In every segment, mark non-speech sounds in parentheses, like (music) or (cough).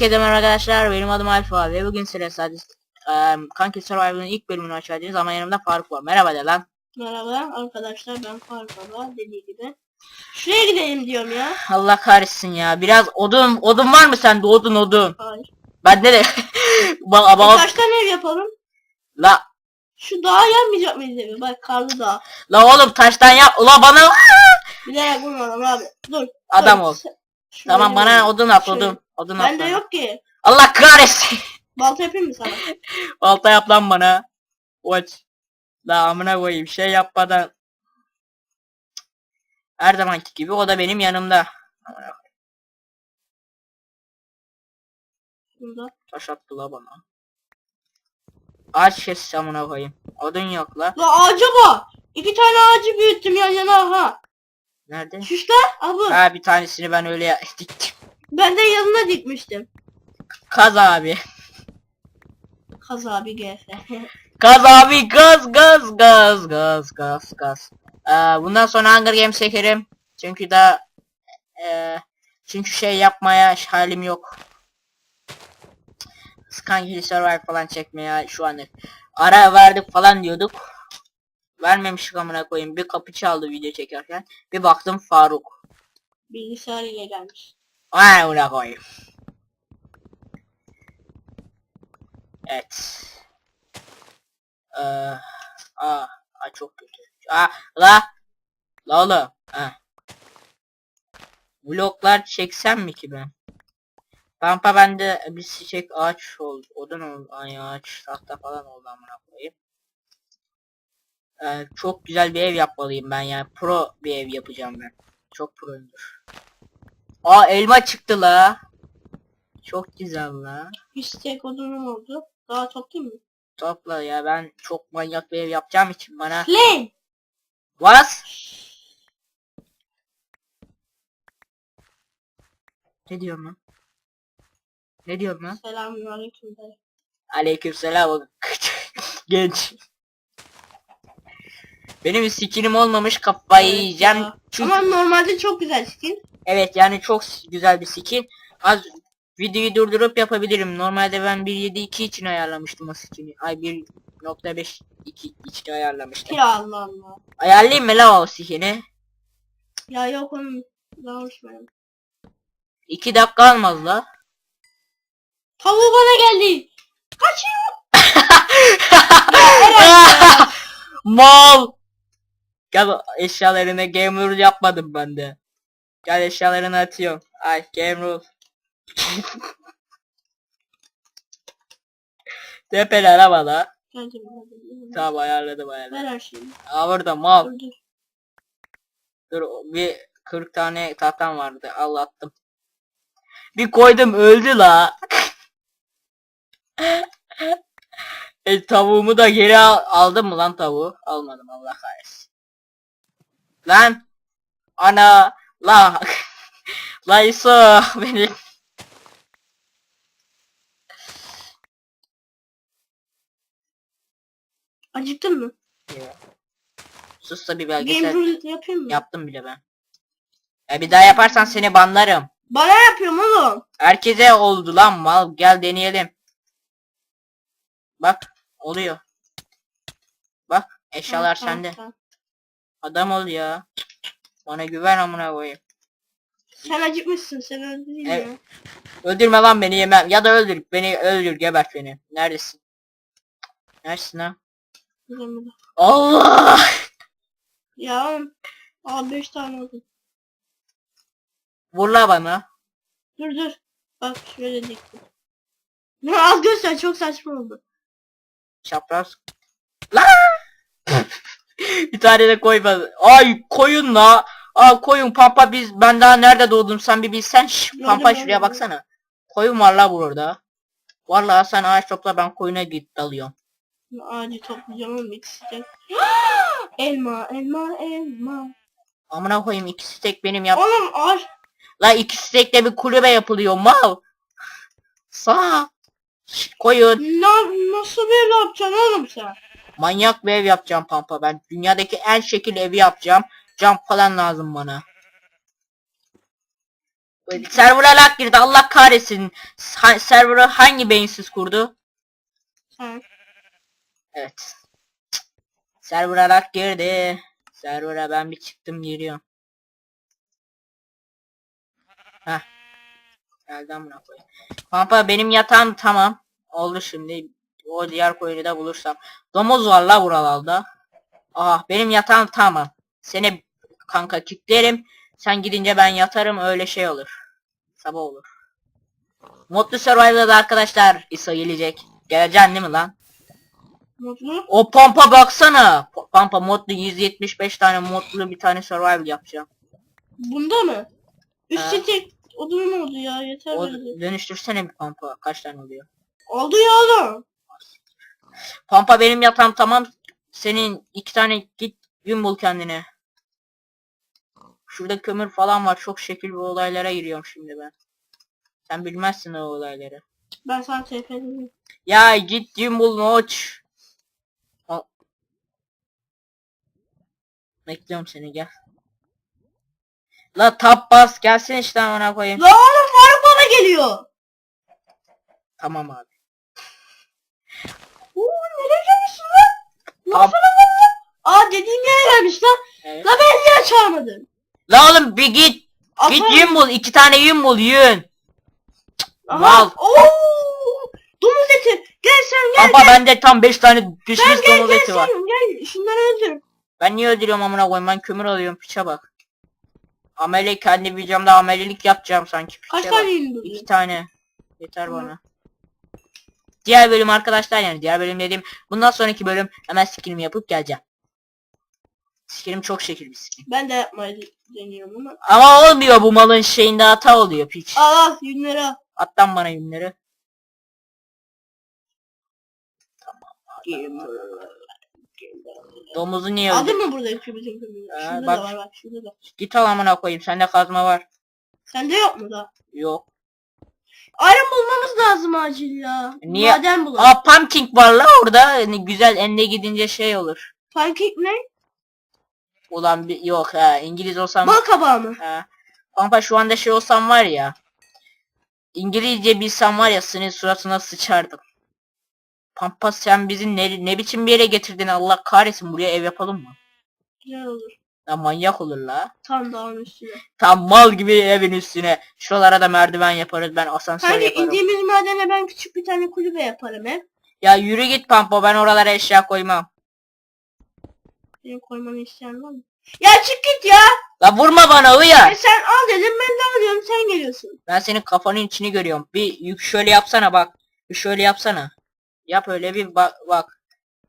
Herkese merhaba arkadaşlar benim adım Alfa ve bugün size sadece um, Kanki Survival'ın ilk bölümünü geldiniz ama yanımda Faruk var. Merhaba de lan. Merhaba arkadaşlar ben Faruk Baba dediği gibi. Şuraya gidelim diyorum ya. Allah kahretsin ya. Biraz odun odun var mı sende odun odun? Hayır. Bende de bak bak Kaç tane ev yapalım? la Şu dağa yapmayacak mıyız evi? Bak karlı dağ. la oğlum taştan yap ula bana Bilerek vurmadım abi. Dur. Adam ol. Şuraya Tamam bana odun at odun. At Bende bana. yok ki. Allah kahretsin. Balta yapayım mı sana? (laughs) Balta yap lan bana. Watch. La amına koyayım şey yapmadan. Her zamanki gibi o da benim yanımda. Amına Şurada. Taş attı la bana. Ağaç kes amına koyayım. Odun yok la. La ağaca bak. İki tane ağacı büyüttüm yan yana ha. Nerede? Şuşta abi. Ha bir tanesini ben öyle (laughs) diktim. Ben de yanına dikmiştim. Kaz abi. Kaz abi GF. Gaz (laughs) abi gaz gaz gaz gaz gaz gaz. Ee, bundan sonra Hunger Games çekerim. Çünkü da ee, çünkü şey yapmaya halim yok. Skankili Survivor falan çekmeye şu an ara verdik falan diyorduk. Vermemiştik amına koyayım. Bir kapı çaldı video çekerken. Bir baktım Faruk. Bilgisayar ile gelmiş. Ay amına koyayım. Evet. Ee, aa, aa çok kötü. Aa, la. La oğlum. Ha. Bloklar çeksem mi ki ben? Pampa bende bir çiçek ağaç oldu. Odun oldu. Ay ağaç tahta falan oldu amına koyayım. Ee, çok güzel bir ev yapmalıyım ben yani. Pro bir ev yapacağım ben. Çok proyumdur. Aa elma çıktı la. Çok güzel la. Bir tek odunum oldu. Daha toplayayım mı? Topla ya ben çok manyak bir ev yapacağım için bana. Lan! Was? Ne diyorsun lan? Ne diyorsun lan? Selamünaleyküm dayı. Aleykümselam. (laughs) Genç. Benim skinim olmamış kafayı Evet yiyeceğim. ya. Çünkü Ama normalde çok güzel skin. Evet yani çok güzel bir skin. Az videoyu durdurup yapabilirim. Normalde ben 1.7.2 için ayarlamıştım o skin'i. Ay 1.5 2 için ayarlamıştım. Ya Allah Allah. Ayarlayayım mı la o skin'i? Ya yok onun. Hoşmayalım. 2 dakika almaz la. Tavuğu bana geldi. Kaçıyor. (laughs) Mal. Gel eşyalarını game rule yapmadım ben de. Gel eşyalarını atıyorum. Ay game rule. (laughs) Tepeler havada. Geldim. geldim. Tamam ayarladım ayarladım. Ver her şeyi. Aa burada mal. Dur dur. Dur bir 40 tane tahtam vardı. Al attım. Bir koydum öldü la. (laughs) e tavuğumu da geri al aldım mı lan tavuğu? Almadım Allah kahretsin. Lan. Ana. La. la İso beni. Acıktın mı? Sus da bir Game belgesel. rule yapayım mı? Yaptım bile ben. E bir daha yaparsan seni banlarım. Bana yapıyorum oğlum. Herkese oldu lan mal. Gel deneyelim. Bak oluyor. Bak eşyalar Tamam, sende. tamam. Adam ol ya. Bana güven amına koyayım. Sen acıkmışsın. Sen öldüreyim Evet. ya. Öldürme lan beni yemem. Ya da öldür. Beni öldür gebert beni. Neredesin? Neredesin lan? Güzel bir- Allah! Ya oğlum. Aa 5 tane oldu. Vur la bana. Dur dur. Bak şöyle diktim. Ne al göster çok saçma oldu. Çapraz. La! (laughs) bir tane de koy bana. Ay koyun la. Aa koyun pampa biz ben daha nerede doğdum sen bir bilsen. Şş, pampa şuraya baksana. Koyun var la burada. Valla sen ağaç topla ben koyuna git dalıyorum. Ağacı toplayacağım bitecek. (gasps) elma, elma, elma. Amına koyayım ikisi tek benim yap. Oğlum ağaç. La ikisi tek de bir kulübe yapılıyor mal. Sağ. Koyun. Na, nasıl bir yapacaksın oğlum sen? Manyak bir ev yapacağım pampa ben. Dünyadaki en şekil evi yapacağım. Cam falan lazım bana. Server'a lag girdi Allah kahretsin. Ha- Server'ı hangi beyinsiz kurdu? Sen. Evet. Server'a lag girdi. Server'a ben bir çıktım giriyorum. Heh. Geldi amına koyayım. Pampa benim yatağım tamam. Oldu şimdi. O diğer koyunu da bulursam. Domuz var la buralarda. Ah benim yatağım tamam. Seni kanka kilitlerim. Sen gidince ben yatarım öyle şey olur. Sabah olur. Mutlu Survival'da arkadaşlar İso gelecek. Geleceksin değil mi lan? Mutlu. O pampa baksana. Pampa modlu 175 tane modlu bir tane survival yapacağım. Bunda mı? Üst Ha. tek odun oldu ya yeter O dönüştürsene bir pampa. Kaç tane oluyor? Oldu ya oğlum. Pampa benim yatağım tamam. Senin iki tane git gün bul kendine. Şurada kömür falan var. Çok şekil bir olaylara giriyorum şimdi ben. Sen bilmezsin o olayları. Ben sana TP edeyim. Ya git gün bul Noç. Bekliyorum seni gel. La tap bas gelsin işte amına koyayım. La oğlum Faruk bana geliyor. Tamam abi. Oo nereye gelmişsin bak. Aa dediğin yere gelmiş lan. Evet. La ben niye çağırmadın? La oğlum bir git. Git Atarım. yün bul. iki tane yün bul yün. Aha. Mal. Oo. Domuz eti. Gel sen gel Pampa gel. bende tam 5 tane pişmiş Gel domuz gel eti var. sen gel. Şunları öldür. Ben niye öldürüyorum amına koyayım ben kömür alıyorum piçe bak. Ameli kendi videomda amelilik yapacağım sanki piçe Kaç bak. tane indiriyor? İki tane. Yeter Hı. bana. Diğer bölüm arkadaşlar yani diğer bölüm dediğim bundan sonraki bölüm hemen skillimi yapıp geleceğim. Skillim çok şekil bir skill. Ben de yapmayı deniyorum ama. Ama olmuyor bu malın şeyinde hata oluyor piç. Al yünleri. Attan bana yünleri. Domuzu niye öldü? Aldın mı buradaki bütün kömürü? Ha, Şurada bak. da var bak şurada da. Git al amına koyayım sende kazma var. Sende yok mu da? Yok. Iron bulmamız lazım acil ya. Niye? Maden bulalım. Aa pumpkin var la orada. Hani güzel enle gidince şey olur. Pankek ne? Ulan bir yok ha İngiliz olsam Bal kabağı mı? ha. Pampa şu anda şey olsam var ya. İngilizce bilsem var ya senin suratına sıçardım. Pampa sen bizi ne, ne biçim bir yere getirdin Allah kahretsin buraya ev yapalım mı? Güzel olur. Ya manyak olur la. Tam dağın üstüne. Tam mal gibi evin üstüne. Şuralara da merdiven yaparız ben asansör Kanka yaparım. indiğimiz madene ben küçük bir tane kulübe yaparım hep. Ya yürü git Pampa ben oralara eşya koymam. Benim koymanı isteyen var mı? Ya çık git ya. La vurma bana E uyar. sen al dedim ben de alıyorum sen geliyorsun. Ben senin kafanın içini görüyorum. Bir yük şöyle yapsana bak. Bir şöyle yapsana. Yap öyle bir bak bak.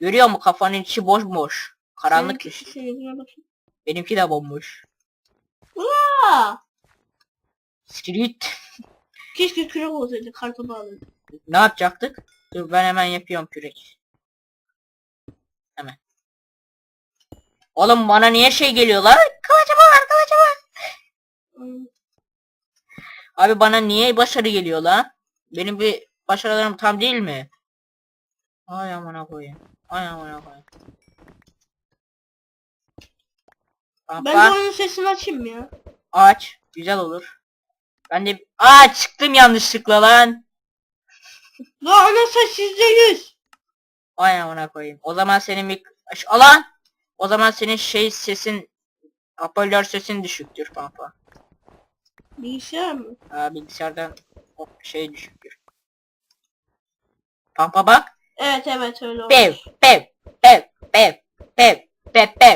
Görüyor musun kafanın içi boş boş. Karanlık dışı. Seninkine bakayım. Benimki de bomboş. Aa, Street. keşke kürek olsaydı kartopu alırdım. Ne yapacaktık? Dur ben hemen yapıyorum kürek. Hemen. Oğlum bana niye şey geliyor lan? Kılıcım var kılıcım var. Abi bana niye başarı geliyor lan? Benim bir başarılarım tam değil mi? Ay amına koyayım. Ay amına koyayım. Ben bak. de onun sesini açayım mı ya. Aç. Güzel olur. Ben de... Aa çıktım yanlışlıkla lan. Lan ana ses yüzde yüz. Ay amına koyayım. O zaman senin mik... Alan! O zaman senin şey sesin... Hoparlör sesin düşüktür pampa. Bilgisayar mı? Ha bilgisayardan şey düşüktür. Pampa bak. Evet evet öyle olmuş. Pev pev pev pev pev pev pev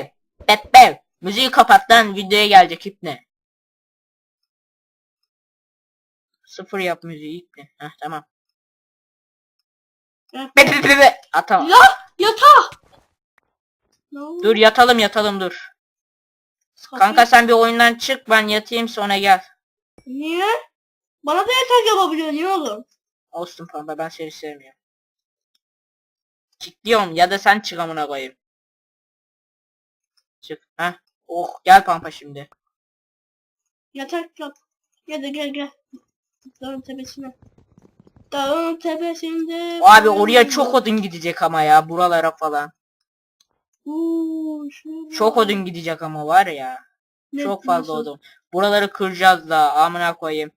Müziği kapat lan videoya gelecek ipne. Sıfır yap müziği ipne. Heh tamam. Be be be be. Atamam. Ya oldu? Dur yatalım yatalım dur. Kapıyı- Kanka sen bir oyundan çık ben yatayım sonra gel. Niye? Bana da yatak yapabiliyor niye oğlum? Olsun pamba ben seni sevmiyorum. Çık diyorum ya da sen çık amına koyayım. Çık. Heh. Oh gel pampa şimdi. Yatak yap. Ya da gel gel. Dağın tepesine. Dağın tepesinde. Abi oraya çok odun gidecek ama ya buralara falan. Şuraya Çok odun gidecek ama var ya. Ne- Çok fazla nasıl? odun. Buraları kıracağız da amına koyayım.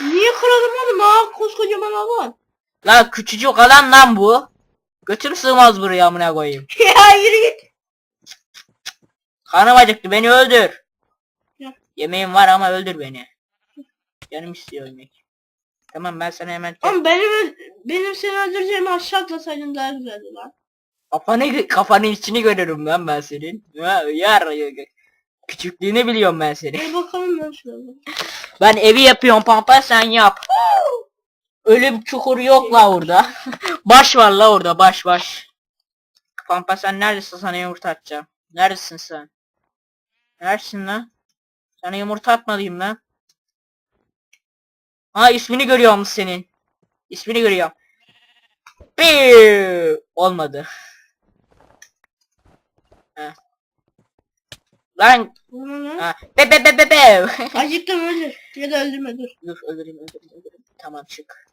Niye kıralım oğlum? Aa koskocaman alan. La küçücük alan lan bu. Götür sığmaz buraya amına koyayım. (laughs) ya yürü git. Karnım acıktı beni öldür. Ya. Yemeğim var ama öldür beni. Canım istiyor yemek. Tamam ben sana hemen Oğlum benim benim seni öldüreceğimi aşağı atlasaydın daha güzeldi lan. kafanı kafanın içini görürüm lan ben senin. Ya, yar küçüklüğünü biliyorum ben seni. Gel bakalım ben şurada. Ben evi yapıyorum pampa sen yap. Öyle bir çukur yok la orada. (laughs) baş var la orada baş baş. Pampa sen neredesin sana yumurta atacağım. Neredesin sen? Neredesin lan? Sana yumurta atmalıyım lan. Ha ismini görüyorum senin. İsmini görüyorum. Piu! Olmadı. Heh. Lan ha. be be be be be. (laughs) Acıktım öldür. Ya da öldürme dur. Dur öldüreyim öldüreyim öldüreyim. Tamam çık.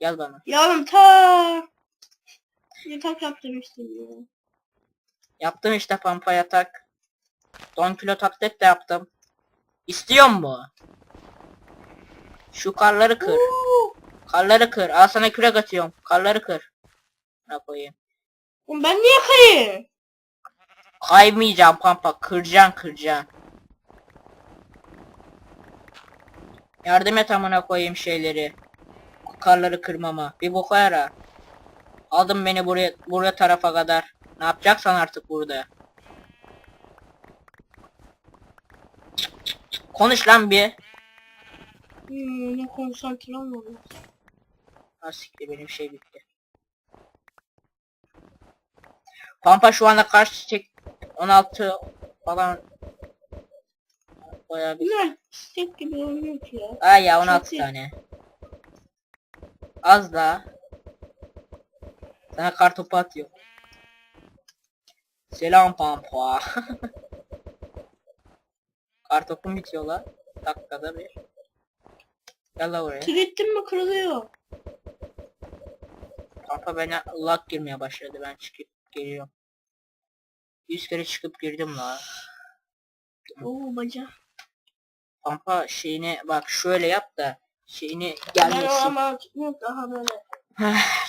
Gel bana. Ya oğlum ta. Yatak yaptırmıştım ya. Yaptım işte pampa yatak. Don kilo taklit de yaptım. İstiyor mu? Şu karları kır. Karları kır. Al sana kürek atıyorum. Karları kır. Ne koyayım? Oğlum ben niye kayayım? Kaymayacağım pampa. Kıracaksın kıracaksın. Yardım et amına koyayım şeyleri. Karları kırmama. Bir boka yara. Aldın beni buraya buraya tarafa kadar. Ne yapacaksan artık burada. Konuş lan bir. Hmm, ne konsantre olmadım. Ha siktir benim şey bitti. Pampa şu anda kaç çiçek 16 falan Bayağı bir Bunlar çiçek gibi oynuyor ki ya. Ay ya 16 Çok tane. Az daha. Sana kartopu atıyor. Selam pampa. (laughs) Kartopum bitiyor la. Dakikada bir. Gel la oraya. Tükettim mi kırılıyor. Pampa bana lag girmeye başladı. Ben çıkıp geliyorum. 100 kere çıkıp girdim la. Oo baca. Pampa şeyine bak şöyle yap da şeyini Ben gelmesin. ama yok daha böyle.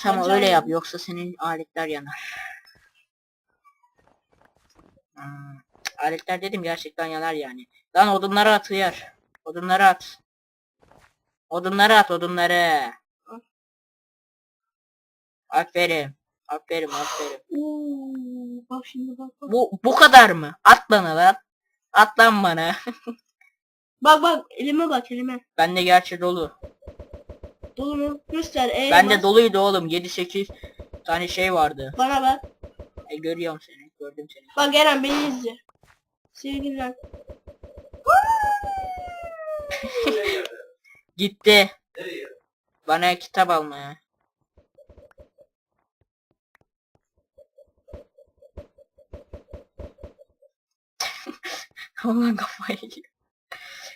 tamam Bacağım öyle yap yoksa senin aletler yanar. Hmm, aletler dedim gerçekten yanar yani. Lan odunları at uyar. Odunları at. Odunları at odunları. Aferin. Aferin aferin. Oo, bak şimdi bak bak. Bu bu kadar mı? At bana lan. At lan bana. (laughs) Bak bak elime bak elime. Bende gerçi dolu. Dolu mu? Göster. E, Bende bas. doluydu oğlum. 7-8 tane şey vardı. Bana bak. E, görüyorum seni. Gördüm seni. Bak Eren beni izle. Sevgililer. (laughs) Gitti. Bana kitap almaya. (laughs) Ulan kafayı yiyor.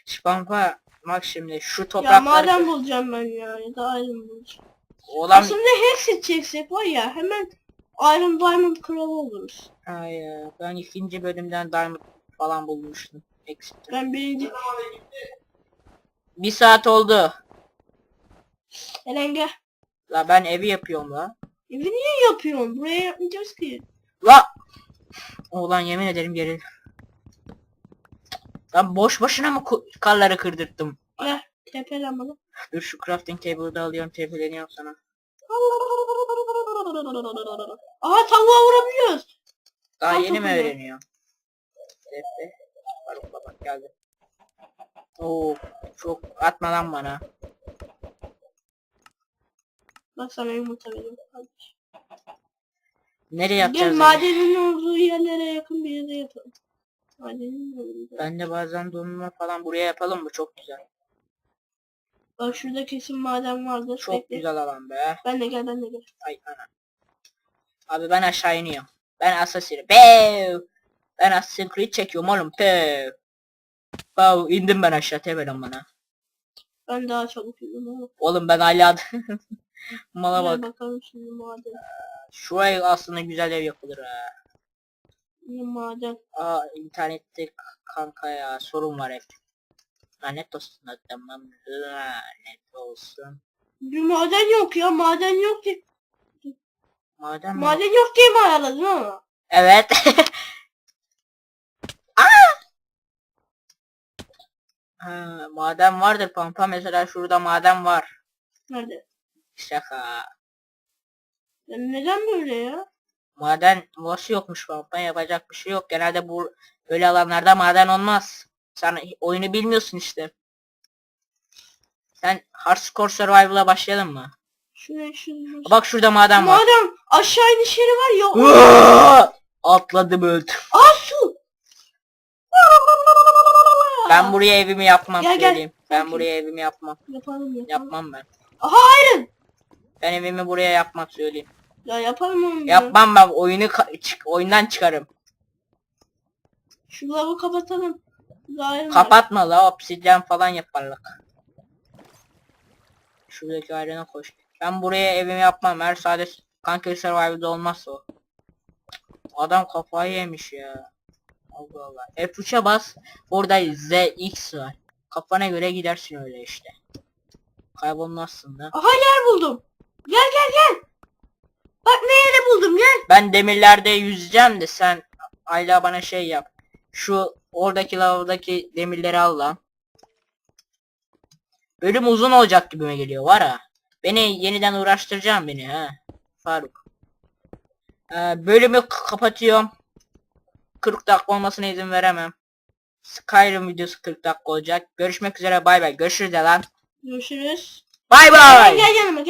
Şu pampa bak şimdi şu Ya toprakları maden bulacağım ben ya. Ya da iron bulacağım. olan Aslında hepsi çeksek var ya hemen Iron Diamond kralı oluruz. Ay ya, ben ikinci bölümden diamond falan bulmuştum. Eksikti. Ben birinci... Bir saat oldu. Eren gel. La ben evi yapıyorum la. Evi niye yapıyorsun? Buraya yapmayacağız ki. La! Ulan yemin ederim geri. Lan boş boşuna mı karları kırdırttım? Gel. Tepelen bana. Dur şu crafting table'ı da alıyorum tepeleniyorum sana. Aha tavuğa vurabiliyoruz. Daha Al yeni mi öğreniyor? Tepe. Bak bak geldi. Oo çok atma lan bana. Bak sana yumurta veriyorum. kardeş. Nereye Gel yapacağız? evi? madenin olduğu yerlere yakın bir yere yapalım. Madenin olduğu. Ben de bazen donma falan buraya yapalım mı? Çok güzel. Bak şurada kesin maden vardır. Çok Bekle. güzel alan be. Ben de gel ben de gel. Ay ana. Abi ben aşağı iniyorum. Ben Assassin. Pew! Ben Assassin's Creed çekiyorum oğlum. Pew! Wow, indim ben aşağı tebelen bana. Ben daha çabuk yürüyorum ama. Oğlum ben hala (laughs) Mala bak. bakalım şimdi maden. Şuraya aslında güzel ev yapılır ha. Maden. Aa internette kanka ya sorun var hep. Lanet olsun tamam lanet olsun. Bir maden yok ya maden yok ki. Madem Maden yok diye mi ayarladın ama? Evet. (laughs) Aa! Ha, maden vardır pampa mesela şurada maden var. Nerede? Şaka. Ya neden böyle ya? Maden nasıl yokmuş pampa yapacak bir şey yok. Genelde bu böyle alanlarda maden olmaz. Sen oyunu bilmiyorsun işte. Sen Hardcore Survival'a başlayalım mı? Şuraya şuraya. Bak şurada maden var. Maden aşağı iniş yeri var ya. Atladım öldüm. Aa su. Ben buraya evimi yapmam Gel, gel. söyleyeyim. Ben buraya evimi yapmam. Yapalım yapalım. Yapmam ben. Aha hayır. Ben evimi buraya yapmam söyleyeyim. Ya yapalım onu. ya. Yapmam ben oyunu çık oyundan çıkarım. Şu lavı kapatalım. Zahirim var. Kapatma la obsidyen falan yaparlar. Şuradaki ayrına koş. Ben buraya evimi yapmam. Her sadece Conquer Survival'da olmazsa o. Adam kafayı yemiş ya. Allah Allah. F3'e bas. Burada ZX var. Kafana göre gidersin öyle işte. Kaybolmazsın da. Aha yer buldum. Gel gel gel. Bak ne yeri buldum gel. Ben demirlerde yüzeceğim de sen Ayla bana şey yap. Şu oradaki lavdaki demirleri al lan. Bölüm uzun olacak gibime geliyor var ha. Beni yeniden uğraştıracağım beni ha. Faruk. Ee, bölümü kapatıyorum. 40 dakika olmasına izin veremem. Skyrim videosu 40 dakika olacak. Görüşmek üzere bay bay. Görüşürüz de lan. Görüşürüz. Bay bay. gel yanıma gel.